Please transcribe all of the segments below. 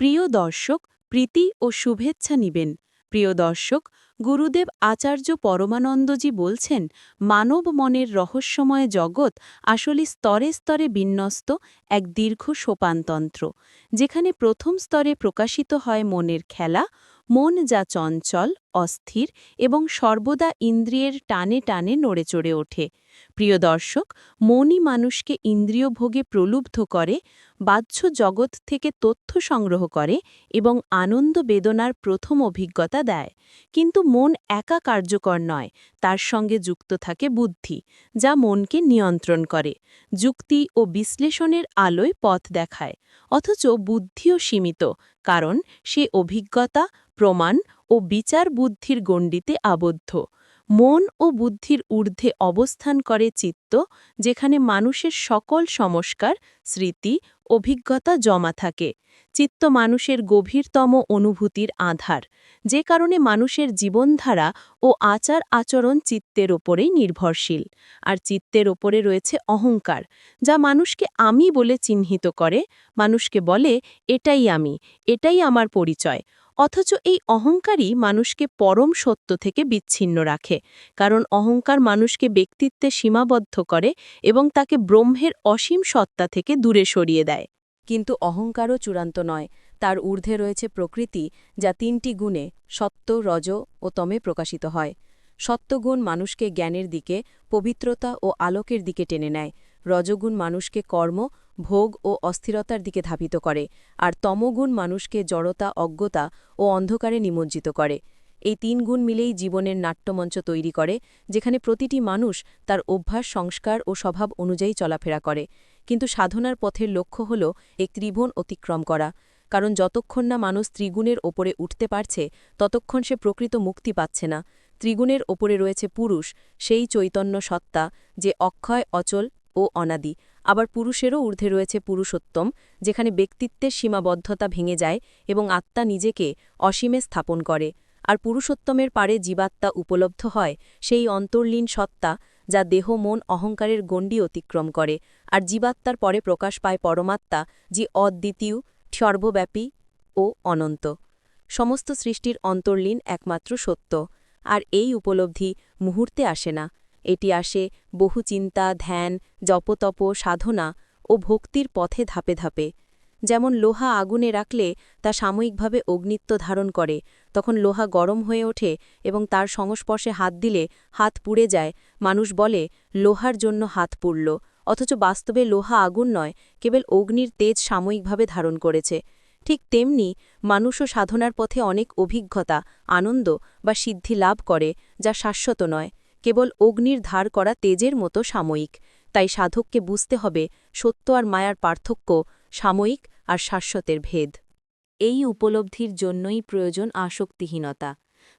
প্রিয় দর্শক, প্রীতি ও শুভেচ্ছা নিবেন। প্রিয় দর্শক, গুরুদেব আচার্য পরমানন্দজি বলছেন, মানব মনের রহস্যময় জগৎ আসলে স্তরে স্তরে বিন্যস্ত এক দীর্ঘ সোপানতন্ত্র, যেখানে প্রথম স্তরে প্রকাশিত হয় মনের খেলা মন যা চঞ্চল, অস্থির এবং সর্বদা ইন্দ্রিয়ের টানে টানে নড়ে চড়ে ওঠে। প্রিয় দর্শক, মনই মানুষকে ইন্দ্রিয় ভোগে প্রলুব্ধ করে, বাহ্য জগৎ থেকে তথ্য সংগ্রহ করে এবং আনন্দ বেদনার প্রথম অভিজ্ঞতা দেয়। কিন্তু মন একা কার্যকর নয়, তার সঙ্গে যুক্ত থাকে বুদ্ধি, যা মনকে নিয়ন্ত্রণ করে। যুক্তি ও বিশ্লেষণের আলোয় পথ দেখায়, অথচ বুদ্ধিও সীমিত কারণ সে অভিজ্ঞতা, প্রমাণ ও বিচার বুদ্ধির গণ্ডিতে আবদ্ধ। মন ও বুদ্ধির ঊর্ধ্বে অবস্থান করে চিত্ত, যেখানে মানুষের সকল সংস্কার, স্মৃতি অভিজ্ঞতা জমা থাকে। চিত্ত মানুষের গভীরতম অনুভূতির আধার। যে কারণে মানুষের জীবনধারা ও আচার আচরণ চিত্তের ওপরেই নির্ভরশীল। আর চিত্তের ওপরে রয়েছে অহংকার, যা মানুষকে আমি বলে চিহ্নিত করে। মানুষকে বলে, এটাই আমি, এটাই আমার পরিচয়। অথচ এই অহংকারই মানুষকে পরম সত্য থেকে বিচ্ছিন্ন রাখে, কারণ অহংকার মানুষকে ব্যক্তিত্বে সীমাবদ্ধ করে এবং তাকে ব্রহ্মের অসীম সত্তা থেকে দূরে সরিয়ে দেয়। কিন্তু অহংকারও চূড়ান্ত নয়, তার ঊর্ধ্বে রয়েছে প্রকৃতি, যা তিনটি গুণে, সত্য, রজ ও তমে প্রকাশিত হয়। সত্যগুণ মানুষকে জ্ঞানের দিকে, পবিত্রতা ও আলোকের দিকে টেনে নেয়। রজগুণ মানুষকে কর্ম ভোগ ও অস্থিরতার দিকে ধাবিত করে, আর তমগুণ মানুষকে জড়তা, অজ্ঞতা ও অন্ধকারে নিমজ্জিত করে। এই তিন গুণ মিলেই জীবনের নাট্যমঞ্চ তৈরি করে, যেখানে প্রতিটি মানুষ তার অভ্যাস, সংস্কার ও স্বভাব অনুযায়ী চলাফেরা করে। কিন্তু সাধনার পথের লক্ষ্য হল এক ত্রিভুবন অতিক্রম করা, কারণ যতক্ষণ না মানুষ ত্রিগুণের ওপরে উঠতে পারছে, ততক্ষণ সে প্রকৃত মুক্তি পাচ্ছে না। ত্রিগুণের ওপরে রয়েছে পুরুষ, সেই চৈতন্য সত্তা যে অক্ষয়, অচল ও অনাদি আবার পুরুষেরও ঊর্ধ্বে রয়েছে পুরুষোত্তম, যেখানে ব্যক্তিত্বের সীমাবদ্ধতা ভেঙে যায় এবং আত্মা নিজেকে অসীমে স্থাপন করে। আর পুরুষোত্তমের পারে জীবাত্মা উপলব্ধ হয় সেই অন্তর্লীন সত্তা যা দেহ, মন, অহংকারের গণ্ডি অতিক্রম করে। আর জীবাত্মার পরে প্রকাশ পায় পরমাত্মা, যে অদ্বিতীয়, সর্বব্যাপী ও অনন্ত। সমস্ত সৃষ্টির অন্তর্লীন একমাত্র সত্য। আর এই উপলব্ধি মুহূর্তে আসে না। এটি আসে বহু চিন্তা, ধ্যান, জপতপ, সাধনা ও ভক্তির পথে ধাপে ধাপে। যেমন লোহা আগুনে রাখলে তা সাময়িকভাবে অগ্নিত্ব ধারণ করে, তখন লোহা গরম হয়ে ওঠে এবং তার সংস্পর্শে হাত দিলে হাত পুড়ে যায়। মানুষ বলে, লোহার জন্য হাত পুড়ল। অথচ বাস্তবে লোহা আগুন নয়, কেবল অগ্নির তেজ সাময়িকভাবে ধারণ করেছে। ঠিক তেমনি মানুষও সাধনার পথে অনেক অভিজ্ঞতা, আনন্দ বা সিদ্ধি লাভ করে, যা শাশ্বত নয়। কেবল অগ্নির ধার করা তেজের মতো সাময়িক, তাই সাধককে বুঝতে হবে সত্য আর মায়ার পার্থক্য, সাময়িক আর শাশ্বতের ভেদ। এই উপলব্ধির জন্যই প্রয়োজন আসক্তিহীনতা,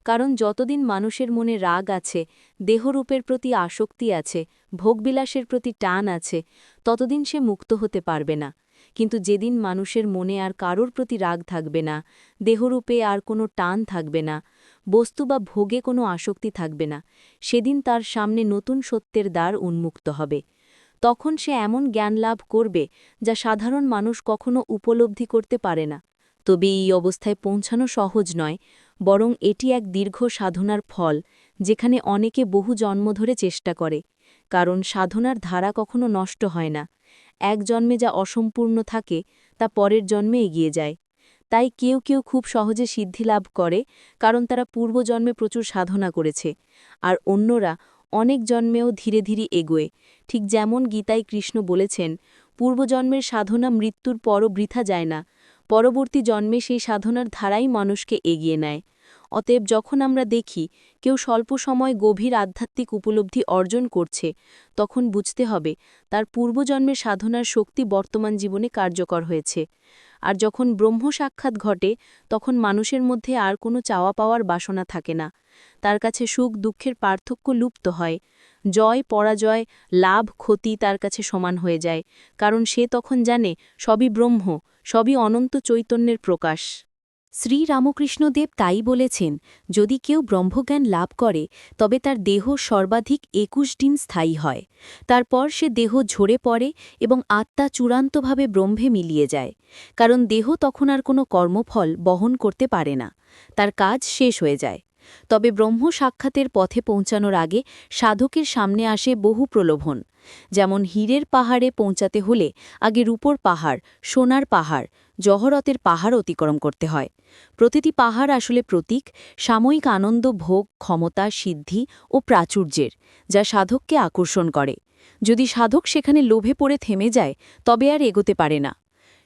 কারণ যতদিন মানুষের মনে রাগ আছে, দেহরূপের প্রতি আসক্তি আছে, ভোগবিলাসের প্রতি টান আছে, ততদিন সে মুক্ত হতে পারবে না। কিন্তু যেদিন মানুষের মনে আর কারোর প্রতি রাগ থাকবে না, দেহরূপে আর কোনো টান থাকবে না বস্তু বা ভোগে কোনো আসক্তি থাকবে না। সেদিন তার সামনে নতুন সত্যের দ্বার উন্মুক্ত হবে। তখন সে এমন জ্ঞান লাভ করবে যা সাধারণ মানুষ কখনো উপলব্ধি করতে পারে না। তবে এই অবস্থায় পৌঁছানো সহজ নয়, বরং এটি এক দীর্ঘ সাধনার ফল, যেখানে অনেকে বহু জন্ম ধরে চেষ্টা করে, কারণ সাধনার ধারা কখনো নষ্ট হয় না। এক জন্মে যা অসম্পূর্ণ থাকে, তা পরের জন্মে এগিয়ে যায়। তাই কেউ কেউ খুব সহজে সিদ্ধি লাভ করে, কারণ তারা পূর্বজন্মে প্রচুর সাধনা করেছে। আর অন্যরা অনেক জন্মেও ধীরে ধীরে এগোয়। ঠিক যেমন গীতায় কৃষ্ণ বলেছেন পূর্বজন্মের সাধনা মৃত্যুর পরও বৃথা যায় না। পরবর্তী জন্মে সেই সাধনার ধারাই মানুষকে এগিয়ে নেয়। অতএব যখন আমরা দেখি কেউ স্বল্প সময় গভীর আধ্যাত্মিক উপলব্ধি অর্জন করছে, তখন বুঝতে হবে তার পূর্বজন্মের সাধনার শক্তি বর্তমান জীবনে কার্যকর হয়েছে। আর যখন ব্রহ্ম সাক্ষাৎ ঘটে, তখন মানুষের মধ্যে আর কোনো চাওয়া পাওয়ার বাসনা থাকে না। তার কাছে সুখ দুঃখের পার্থক্য লুপ্ত হয়। জয়, পরাজয়, লাভ, ক্ষতি তার কাছে সমান হয়ে যায়। কারণ সে তখন জানে, সবই ব্রহ্ম, সবই অনন্ত চৈতন্যের প্রকাশ। শ্রীরামকৃষ্ণদেব তাই বলেছেন, যদি কেউ ব্রহ্মজ্ঞান লাভ করে, তবে তার দেহ সর্বাধিক একুশ দিন স্থায়ী হয়। তারপর সে দেহ ঝরে পড়ে এবং আত্মা চূড়ান্তভাবে ব্রহ্মে মিলিয়ে যায়। কারণ দেহ তখন আর কোনো কর্মফল বহন করতে পারে না। তার কাজ শেষ হয়ে যায়। তবে ব্রহ্ম সাক্ষাতের পথে পৌঁছানোর আগে সাধকের সামনে আসে বহু প্রলোভন। যেমন হীরের পাহাড়ে পৌঁছাতে হলে আগে রূপোর পাহাড়, সোনার পাহাড়, জহরতের পাহাড় অতিক্রম করতে হয়। প্রতিটি পাহাড় আসলে প্রতীক, সাময়িক আনন্দ, ভোগ, ক্ষমতা, সিদ্ধি ও প্রাচুর্যের, যা সাধককে আকর্ষণ করে। যদি সাধক সেখানে লোভে পড়ে থেমে যায়, তবে আর এগোতে পারে না।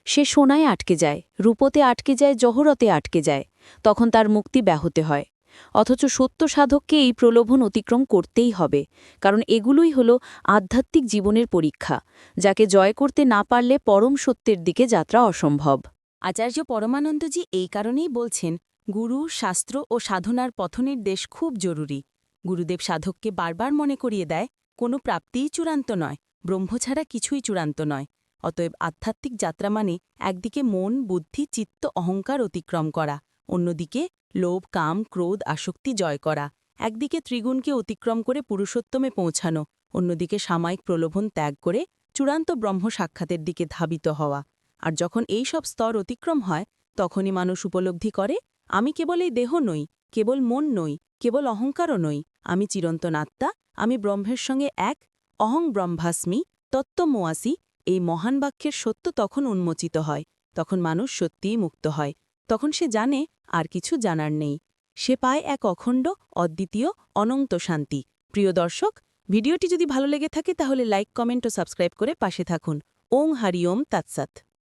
সে সোনায় আটকে যায়, রূপতে আটকে যায়, জহরতে আটকে যায়, তখন তার মুক্তি ব্যাহতে হয়। অথচ সত্য সাধককে এই প্রলোভন অতিক্রম করতেই হবে, কারণ এগুলোই হল আধ্যাত্মিক জীবনের পরীক্ষা, যাকে জয় করতে না পারলে পরম সত্যের দিকে যাত্রা অসম্ভব। আচার্য পরমানন্দজি এই কারণেই বলছেন, গুরু, শাস্ত্র ও সাধনার পথনির্দেশ খুব জরুরি। গুরুদেব সাধককে বারবার মনে করিয়ে দেয়, কোনো প্রাপ্তিই চূড়ান্ত নয়, ব্রহ্ম ছাড়া কিছুই চূড়ান্ত নয়। অতএব আধ্যাত্মিক যাত্রা মানে একদিকে মন, বুদ্ধি, চিত্ত, অহংকার অতিক্রম করা, অন্যদিকে লোভ, কাম, ক্রোধ, আসক্তি জয় করা। একদিকে ত্রিগুণকে অতিক্রম করে পুরুষোত্তমে পৌঁছানো, অন্যদিকে সাময়িক প্রলোভন ত্যাগ করে চূড়ান্ত ব্রহ্ম সাক্ষাতের দিকে ধাবিত হওয়া। আর যখন এই সব স্তর অতিক্রম হয়, তখনই মানুষ উপলব্ধি করে, আমি কেবল এই দেহ নই, কেবল মন নই, কেবল অহংকারও নই, আমি চিরন্তন আত্মা, আমি ব্রহ্মের সঙ্গে এক, অহং ব্রহ্মাস্মি, তত্ত্বমোয়াসি, এই মহান বাক্যের সত্য তখন উন্মোচিত হয়, তখন মানুষ সত্যিই মুক্ত হয়। তখন সে জানে আর কিছু জানার নেই। সে পায় এক অখণ্ড, অদ্বিতীয়, অনন্ত শান্তি। প্রিয় দর্শক, ভিডিওটি যদি ভালো লেগে থাকে তাহলে লাইক, কমেন্ট ও সাবস্ক্রাইব করে পাশে থাকুন। ওং হারি ওম